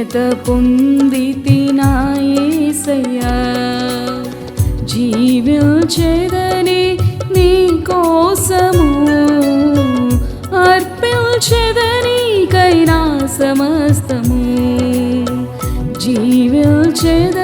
ధన్యత పొంది తినాయేసయ్యా జీవించేదని నీ కోసము. అర్పించేదని కైనా సమస్తము జీవించెదని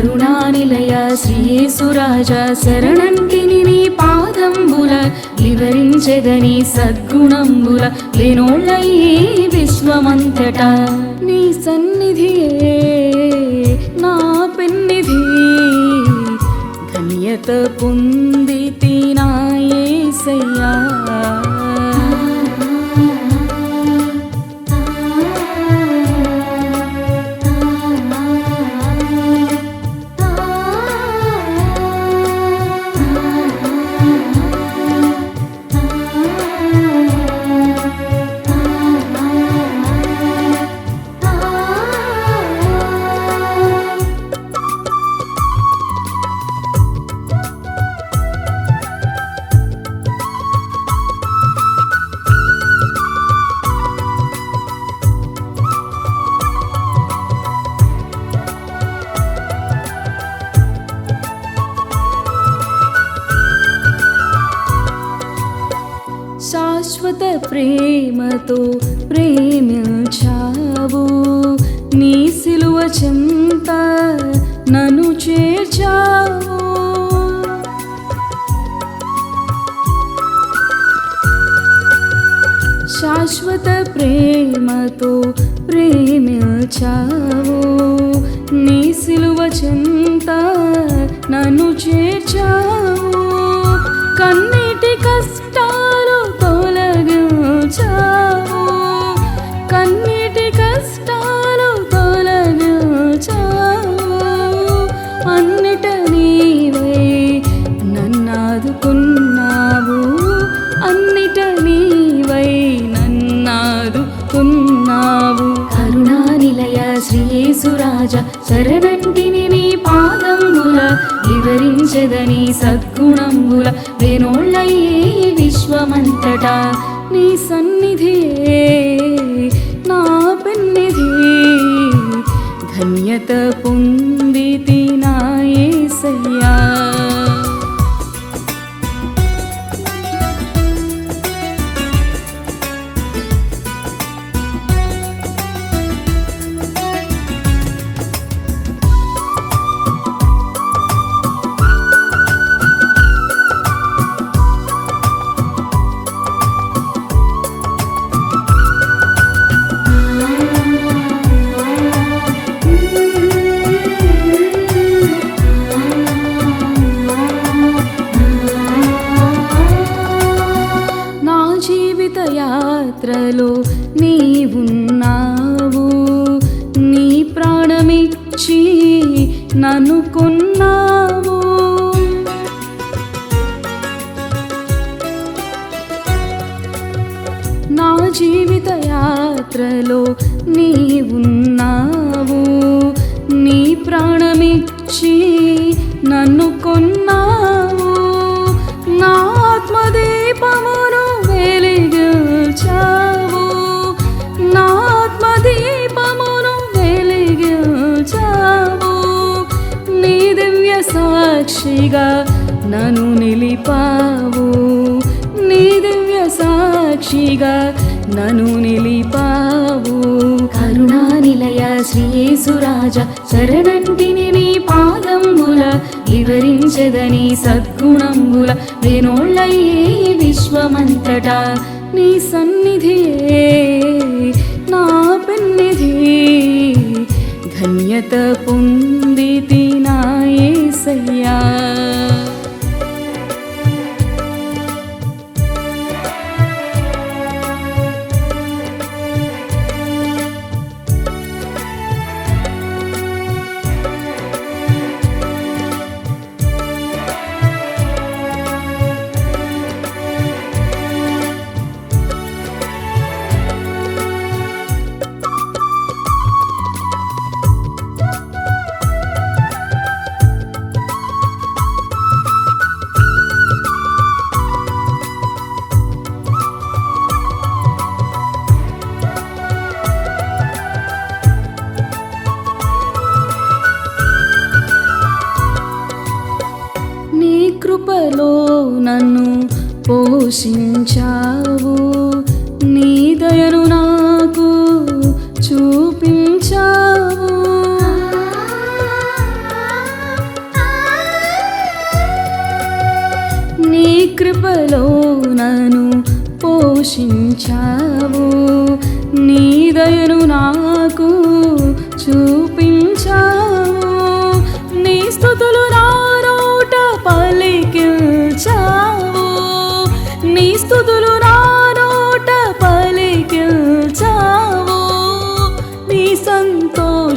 కరుణానిలయ శ్రీసురాజ శరణంకిని నీ పాదంబుల వివరించెదని సద్గుణంబుల లేనోళ్ళై విశ్వమంతట. నీ సన్నిధియే నా పెన్నిధి ధన్యత పొంది శాశ్వత ప్రేమతో ప్రేమించావు. నీ సిలువ చింత నన్ను చేర్చావు. శాశ్వత ప్రేమతో ప్రేమించావు. నీ సిలువ చింత నన్ను చేర్చావు. వివరించదని సద్గుణంబుల వేణోళ్ళయ్యే విశ్వమంతటా. నీ సన్నిధి నా పెన్నిధి. ధన్యత పొంది పాత్రలో నీవున్నావు. నీ ప్రాణమిచ్చి నన్ను కొన్నావు. నా జీవిత యాత్రలో నీవున్నావు. నీ ప్రాణమిచ్చి నన్ను కొన్నావు. సాక్షిగా నన్ను నిలిపావు. నీ దివ్య సాక్షిగా నన్ను నిలిపావు. కరుణానిలయ శ్రీసురాజ శరణంటిని నీ పాదంబుల వివరించదని సద్గుణంబుల వేణోళ్ళయే విశ్వమంతటా. నీ సన్నిధి నా పెన్నిధి ధన్యత పొంది నన్ను పోషించావు. నీ దయను నాకు చూపించావు. నీ కృపలో నన్ను పోషించావు.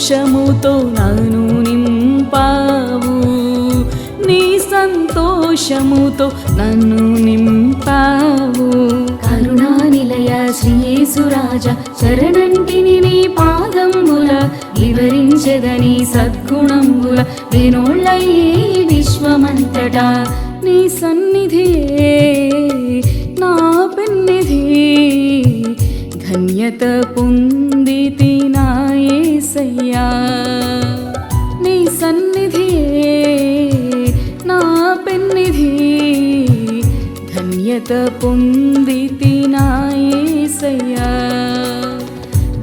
సంతోషముతో నన్ను నింపావు. నీ సంతోషముతో నన్ను నింపావు. కరుణానిలయ శ్రీయేసురాజ శరణంటిని నీ పాదంబుల వివరించదని సద్గుణంబుల వినోళ్ళయ్యే విశ్వమంతటా నీ సన్నిధి నా పెన్నిధి ధన్యత పొందితి నా యేసయ్యా నీ సన్నిధి నా పెన్నిధి. ధన్యత పొంది నా యేసయ్యా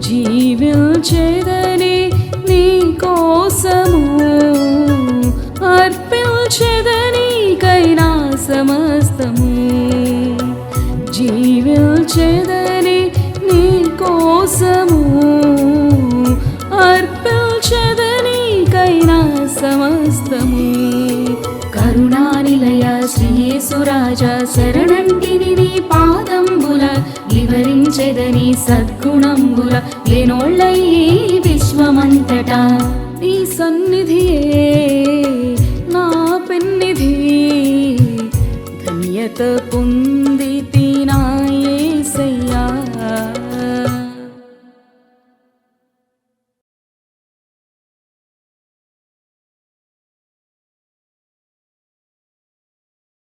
జీవించేదని నీ కోసము. అర్పించేదని కైనా సమస్తము జీవించేదని రాజా శరణంటిని నీ పాదంబుల వివరించెదని సద్గుణంబుల లేనోళ్ళయ్యే విశ్వమంతట. నీ సన్నిధియే నా పెన్నిధి ధన్యత పుణ్య